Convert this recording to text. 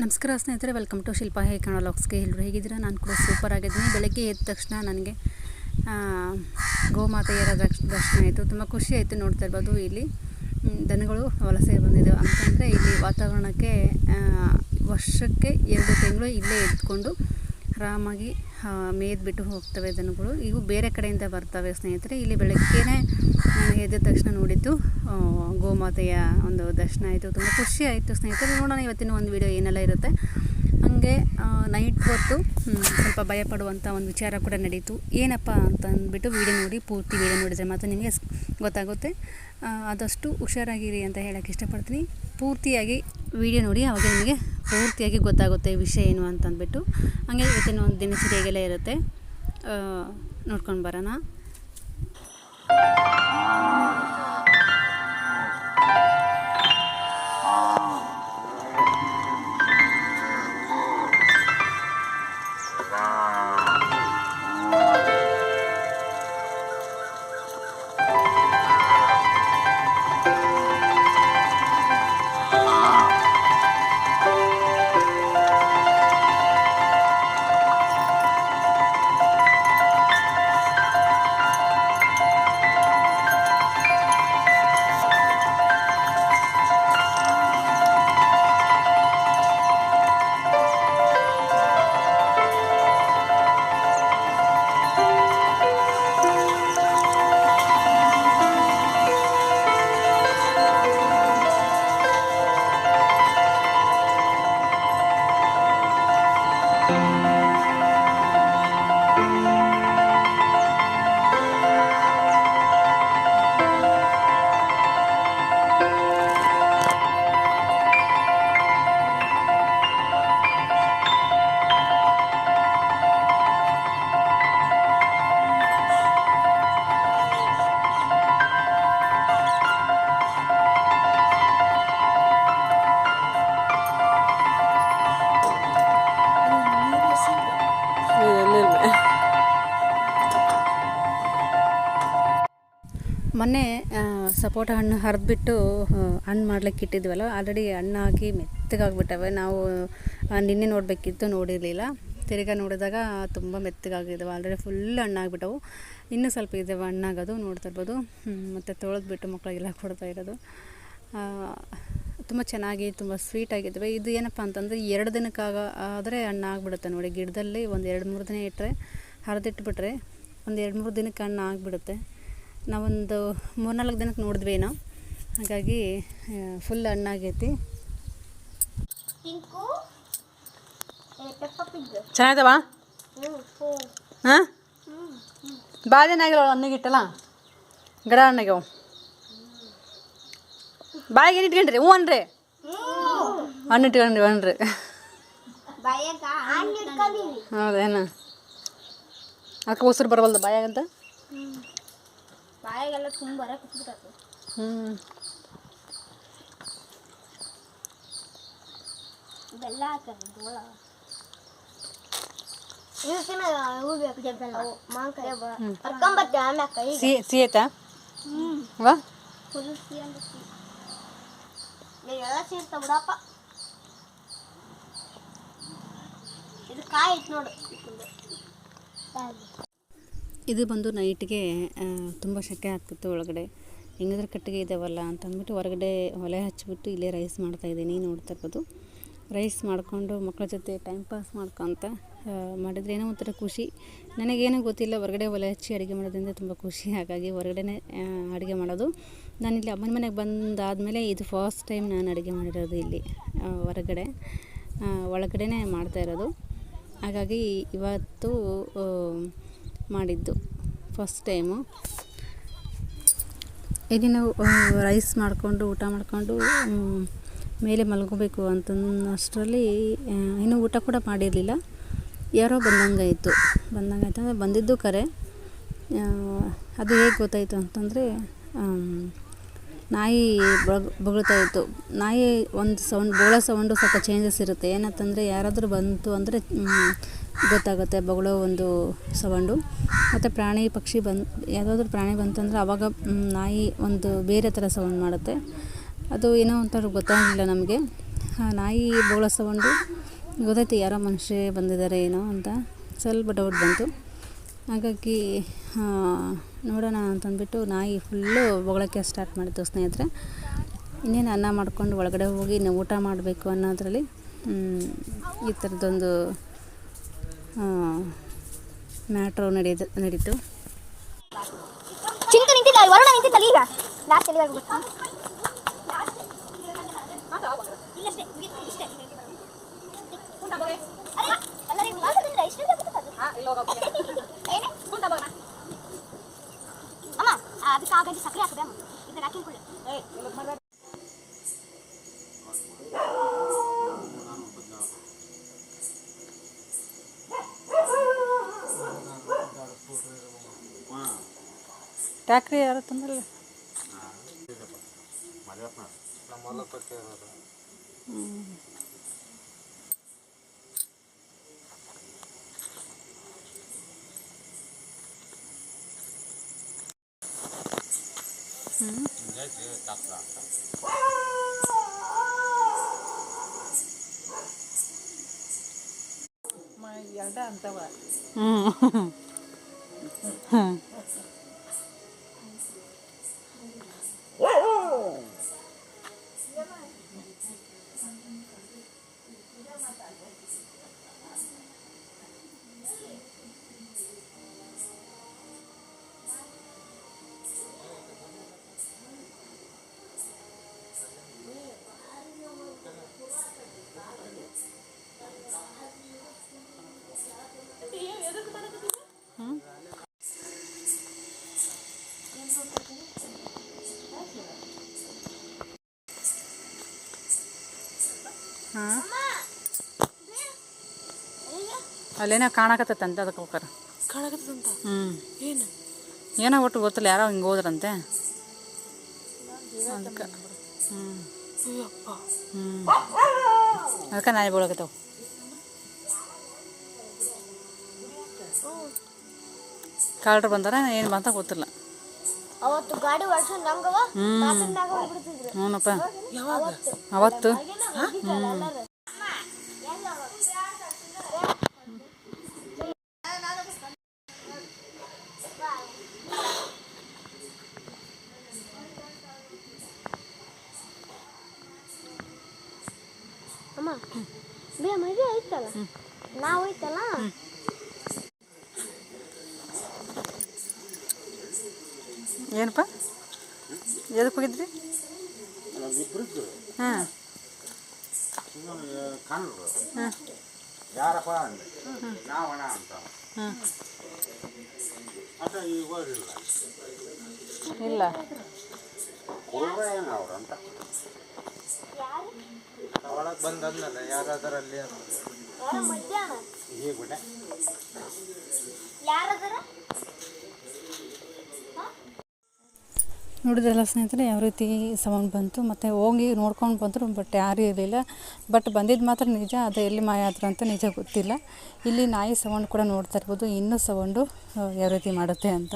ನಮಸ್ಕಾರ ಸ್ನೇಹಿತರೆ welcome to Shilpa ಹೇಗೆ ಕನ್ನಡ ಲಾಕ್ಸ್ಗೆ ಎಲ್ಲರೂ ಹೇಗಿದ್ದೀರಾ? ನಾನು ಕೂಡ ಸೂಪರ್ ಆಗಿದ್ದೀನಿ. ಬೆಳಗ್ಗೆ ಎದ್ದ ತಕ್ಷಣ ನನಗೆ ಗೋಮಾತೆಯರ ದರ್ಶ್, ದರ್ಶನ ಆಯಿತು. ತುಂಬ ಖುಷಿ ಆಯಿತು ನೋಡ್ತಾ ಇರ್ಬೋದು ಇಲ್ಲಿ. ದನಗಳು ವಲಸೆ ಬಂದಿದ್ದವು ಅಂತಂದರೆ ಇಲ್ಲಿ ವಾತಾವರಣಕ್ಕೆ ವರ್ಷಕ್ಕೆ ಎರಡು ತಿಂಗಳು ಇಲ್ಲೇ ಇದ್ಕೊಂಡು ಆರಾಮಾಗಿ ಮೇದ್ಬಿಟ್ಟು ಹೋಗ್ತವೆ ದನಗಳು. ಇವು ಬೇರೆ ಕಡೆಯಿಂದ ಬರ್ತವೆ ಸ್ನೇಹಿತರೆ. ಇಲ್ಲಿ ಬೆಳಗ್ಗೆನೇ ಎದ್ದ ತಕ್ಷಣ ನೋಡಿದ್ದು ಗೋಮಾತೆಯ ಒಂದು ದರ್ಶನ ಆಯಿತು. ತುಂಬ ಖುಷಿ ಆಯಿತು ಸ್ನೇಹಿತರೆ. ನೋಡೋಣ, ಇವತ್ತಿನ ಒಂದು ವಿಡಿಯೋ ಏನೆಲ್ಲ ಇರುತ್ತೆ. ಹಾಗೆ ನೈಟ್ ಹೊತ್ತು ಸ್ವಲ್ಪ ಭಯಪಡುವಂಥ ಒಂದು ವಿಚಾರ ಕೂಡ ನಡೀತು. ಏನಪ್ಪ ಅಂತ ಅಂದ್ಬಿಟ್ಟು ವಿಡಿಯೋ ನೋಡಿ, ಪೂರ್ತಿ ವಿಡಿಯೋ ನೋಡಿದರೆ ಮಾತ್ರ ನಿಮಗೆ ಗೊತ್ತಾಗುತ್ತೆ. ಆದಷ್ಟು ಹುಷಾರಾಗಿರಿ ಅಂತ ಹೇಳೋಕ್ಕೆ ಇಷ್ಟಪಡ್ತೀನಿ. ಪೂರ್ತಿಯಾಗಿ ವಿಡಿಯೋ ನೋಡಿ ಆವಾಗ ನಿಮಗೆ ಪೂರ್ತಿಯಾಗಿ ಗೊತ್ತಾಗುತ್ತೆ ವಿಷಯ ಏನು ಅಂತ ಅಂದ್ಬಿಟ್ಟು ಹಾಗೆ ಇವತ್ತಿನ ಒಂದು ದಿನಚರಿಯಾಗೆಲ್ಲ ಇರುತ್ತೆ ನೋಡ್ಕೊಂಡು ಬರೋಣ. ಸಪೋಟ ಹಣ್ಣು ಹರಿದ್ಬಿಟ್ಟು ಹಣ್ಣು ಮಾಡ್ಲಿಕ್ಕೆ ಇಟ್ಟಿದ್ವಲ್ಲ ಆಲ್ರೆಡಿ ಹಣ್ಣಾಗಿ ಮೆತ್ತಗಾಗ್ಬಿಟ್ಟವೆ. ನಾವು ನಿನ್ನೆ ನೋಡಬೇಕಿತ್ತು, ನೋಡಿರಲಿಲ್ಲ. ತಿರ್ಗಾ ನೋಡಿದಾಗ ತುಂಬ ಮೆತ್ತಗಾಗಿದ್ದಾವೆ. ಆಲ್ರೆಡಿ ಫುಲ್ ಹಣ್ಣಾಗ್ಬಿಟ್ಟವು ಇನ್ನೂ ಸ್ವಲ್ಪ ಇದ್ದಾವೆ ಹಣ್ಣಾಗೋದು, ನೋಡ್ತಾ ಇರ್ಬೋದು. ಮತ್ತು ತೊಳೆದ್ಬಿಟ್ಟು ಮಕ್ಕಳಿಗೆಲ್ಲ ಕೊಡ್ತಾ ಇರೋದು. ತುಂಬ ಚೆನ್ನಾಗಿ, ತುಂಬ ಸ್ವೀಟ್ ಆಗಿದ್ದಾವೆ. ಇದು ಏನಪ್ಪ ಅಂತಂದರೆ, ಎರಡು ದಿನಕ್ಕಾಗ ಆದರೆ ಹಣ್ಣು ಆಗಿಬಿಡುತ್ತೆ ನೋಡಿ. ಗಿಡದಲ್ಲಿ ಒಂದು ಎರಡು ಮೂರು ದಿನ ಇಟ್ಟರೆ ಹರಿದಿಟ್ಬಿಟ್ರೆ ಒಂದು ಎರಡು ಮೂರು ದಿನಕ್ಕೆ ಹಣ್ಣು ಆಗಿಬಿಡುತ್ತೆ. ನಾವೊಂದು ಮೂರ್ನಾಲ್ಕು ದಿನಕ್ಕೆ ನೋಡಿದ್ವಿ ಏನೋ. ಹಾಗಾಗಿ ಫುಲ್ ಹಣ್ಣಾಗೈತಿ. ಚೆನ್ನಾಗಿದಾವ? ಹಾಂ? ಭಾಳ ದಿನ ಆಗಿಲ್ಲ ಹಣ್ಣಿಗಿಟ್ಟಲ್ಲ ಗಿಡ ಹಣ್ಣಾಗ್ಯಾವ ಬಾಯಿಗೆ ಏನು ಇಟ್ಕೊಂಡ್ರಿ? ಹ್ಞೂ ಅನ್ರಿ? ಹಣ್ಣು ಇಟ್ಕೊಂಡ್ರಿ ಅನ್ರಿ ಹೌದೇನು? ಅದಕ್ಕೆ ಉಸಿರು ಬರವಲ್ದು ಬಾಯಾಗಂತ? ಬಾಯಾಗೆಲ್ಲ ತುಂಬ ಬರ ಕುತ್ಬಿಟ್ಟದು ಹ್ಞೂ ಬೆಲ್ಲ ಜೋಳ. ಇವತ್ತಿನ ಹೂ ಬೇಕು ಬೆಲ್ಲ ಮಾಂಕಾಯಿ ಕರ್ಕೊಂಬತ್ತೆ ಆಮ್ಯಾಕ ಈಗ ಸಿ ಸಿ ಐತಾ ವಾ? ಫುಲ್ ಸಿಹಿ ಅಂದ್ರೆ ಸಿಹಿ. ಎಲ್ಲ ಸೇರ್ತಾವ ಬಿಡಪ್ಪ. ಇದು ಕಾಯಿ ಐತೆ ನೋಡು. ಇದು ಬಂದು ನೈಟ್ಗೆ ತುಂಬ ಸೆಕೆ ಆಗ್ತಿತ್ತು ಒಳಗಡೆ. ಹೆಂಗಂದ್ರೆ ಕಟ್ಟಿಗೆ ಇದ್ದಾವಲ್ಲ ಅಂತ ಅಂದ್ಬಿಟ್ಟು ಹೊರಗಡೆ ಒಲೆ ಹಚ್ಚಿಬಿಟ್ಟು ಇಲ್ಲೇ ರೈಸ್ ಮಾಡ್ತಾಯಿದ್ದೀನಿ ನೋಡ್ತಾ ಇರ್ಬೋದು. ರೈಸ್ ಮಾಡಿಕೊಂಡು ಮಕ್ಕಳ ಜೊತೆ ಟೈಮ್ ಪಾಸ್ ಮಾಡ್ಕೊತ ಮಾಡಿದ್ರೆ ಏನೋ ಒಂಥರ ಖುಷಿ. ನನಗೇನೂ ಗೊತ್ತಿಲ್ಲ, ಹೊರಗಡೆ ಒಲೆ ಹಚ್ಚಿ ಅಡುಗೆ ಮಾಡೋದ್ರಿಂದ ತುಂಬ ಖುಷಿ. ಹಾಗಾಗಿ ಹೊರಗಡೆನೇ ಅಡುಗೆ ಮಾಡೋದು. ನಾನಿಲ್ಲಿ ಅಮ್ಮನ ಮನೆಗೆ ಬಂದಾದಮೇಲೆ ಇದು ಫಸ್ಟ್ ಟೈಮ್ ನಾನು ಅಡುಗೆ ಮಾಡಿರೋದು ಇಲ್ಲಿ ಹೊರಗಡೆ. ಒಳಗಡೆ ಒಳಗಡೆನೇ ಮಾಡ್ತಾ ಇರೋದು. ಹಾಗಾಗಿ ಇವತ್ತು ಮಾಡಿದ್ದು ಫಸ್ಟ್ ಟೈಮು ಇಲ್ಲಿ ನಾವು ರೈಸ್ ಮಾಡಿಕೊಂಡು, ಊಟ ಮಾಡಿಕೊಂಡು ಮೇಲೆ ಮಲ್ಕೋಬೇಕು ಅಂತಂದಷ್ಟರಲ್ಲಿ ಇನ್ನೂ ಊಟ ಕೂಡ ಮಾಡಿರಲಿಲ್ಲ. ಯಾರೋ ಬಂದಂಗಾಯಿತು ಬಂದಂಗಾಯ್ತು ಅಂದರೆ ಬಂದಿದ್ದು ಕರೆ. ಅದು ಹೇಗೆ ಗೊತ್ತಾಯಿತು ಅಂತಂದರೆ ನಾಯಿ ಬಗ್, ಬೊಗಳ್ತಾ ಇತ್ತು. ನಾಯಿ ಒಂದು ಸೌಂಡ್ ಬೊಗಳೋ ಸೌಂಡು ಸ್ವಲ್ಪ ಚೇಂಜಸ್ ಇರುತ್ತೆ. ಏನಂತಂದರೆ ಯಾರಾದರೂ ಬಂತು ಅಂದರೆ ಗೊತ್ತಾಗುತ್ತೆ ಬೊಗಳೋ ಒಂದು ಸೌಂಡು. ಮತ್ತು ಪ್ರಾಣಿ ಪಕ್ಷಿ ಬಂದು, ಯಾವುದಾದ್ರೂ ಪ್ರಾಣಿ ಬಂತಂದರೆ ಆವಾಗ ನಾಯಿ ಒಂದು ಬೇರೆ ಥರ ಸೌಂಡ್ ಮಾಡುತ್ತೆ. ಅದು ಏನೋ ಒಂಥರ ಗೊತ್ತಾಗಲಿಲ್ಲ ನಮಗೆ. ನಾಯಿ ಬೊಗಳೋ ಸೌಂಡು ಗೊತ್ತಾಯ್ತು ಯಾರೋ ಮನುಷ್ಯ ಬಂದಿದ್ದಾರೆ ಏನೋ ಅಂತ. ಸ್ವಲ್ಪ ಡೌಟ್ ಬಂತು. ಹಾಗಾಗಿ ನೋಡೋಣ ಅಂತಂದ್ಬಿಟ್ಟು ನಾಯಿ ಫುಲ್ಲು ಬೊಗಳಕ್ಕೆ ಸ್ಟಾರ್ಟ್ ಮಾಡಿತು ಸ್ನೇಹಿತರೆ. ಇನ್ನೇನು ಅನ್ನ ಮಾಡ್ಕೊಂಡು ಒಳಗಡೆ ಹೋಗಿ ಇನ್ನು ಊಟ ಮಾಡಬೇಕು ಅನ್ನೋದರಲ್ಲಿ ಈ ಥರದ್ದೊಂದು ಮ್ಯಾಟ್ರು ನಡೀತು. ಚಿಂತು ನಿಂತಿದ್ದ ವರುಣ ನಿಂತಿದ್ದಲ್ಲ ಈಗ. ಲಾಸ್ಟ್ ಎಲ್ಲಿ ಹೋಗ್ಬಿಟ್ಟು ಅಮ್ಮ ಅದಕ್ಕೆ ಹಾಗಾಗಿ ಸಕ್ಕರೆ ಹಾಕಿದೆ ಅಮ್ಮ ಇದನ್ನ ಹಾಕಿ ಕೊಡಿ ಟ್ಯಾಕ್ರಿ ಯಾರು ತಂದಲ್ಲ? ಹ್ಞೂ ಹಾಂ ಅಲ್ಲೇನೋ ಕಾಣಕತ್ತಂತೆ ಅದಕ್ಕೆ ಹೋಗಾರ ಹ್ಞೂ ಏನು? ಏನೋ ಒಟ್ಟು ಗೊತ್ತಿಲ್ಲ ಯಾರೋ ಹಿಂಗೆ ಹೋದ್ರಂತೆ. ಅದಕ್ಕೆ. ಹ್ಞೂ ಹ್ಞೂ ಅದಕ್ಕೆ ನಾಯಿ ಬೀಳಕತ್ತವು ಕಾಲ್ರು ಬಂದಾರ ಏನು ಬಂತ ಗೊತ್ತಿಲ್ಲ. ಅವತ್ತು ಗಾಡಿ ಓಡಿಸೋ ನಂಗವ ಹ್ಞೂ ಅವತ್ತು. ಅಮ್ಮ ಬೇ ಮದುವೆ ಆಯ್ತಲ್ಲ ನಾವು ಹೋಯ್ತಲ್ಲ ಏನಪ್ಪ? ಎದಕ್ಕೆ ಹೋಗಿದ್ರಿ? ಹಾಂ. ಕಣ್ಣರು ಹಾಂ. ಯಾರಪ್ಪ ಅಂದ್ರೆ ನಾವಣ ಅಂತ ಹಾಂ. ಮತ್ತೆ ಈಗ ಹೋಗಿಲ್ಲ ಇಲ್ಲ. ಏನು ಅವ್ರು ಅಂತ. ಒಳಗೆ ಬಂದು ಅಂದಲ್ಲ ಯಾರಾದರಲ್ಲಿ ಅಂತ. ಈಗ ಬಿಟ್ಟೆ ಯಾರದಾರ? ನೋಡಿದ್ರಲ್ಲ ಸ್ನೇಹಿತರೆ, ಯಾವ ರೀತಿ ಸೌಂಡ್ ಬಂತು ಮತ್ತು ಹೋಗಿ ನೋಡ್ಕೊಂಡು ಬಂದರು ಬಟ್ ಯಾರೂ ಇರಲಿಲ್ಲ. ಬಟ್ ಬಂದಿದ್ದು ಮಾತ್ರ ನಿಜ, ಅದು ಎಲ್ಲಿ ಮಾಯ ಅಂತ ನಿಜ ಗೊತ್ತಿಲ್ಲ. ಇಲ್ಲಿ ನಾಯಿ ಸೌಂಡ್ ಕೂಡ ನೋಡ್ತಾ ಇರ್ಬೋದು, ಇನ್ನೂ ಸೌಂಡು ಯಾವ ರೀತಿ ಮಾಡುತ್ತೆ ಅಂತ.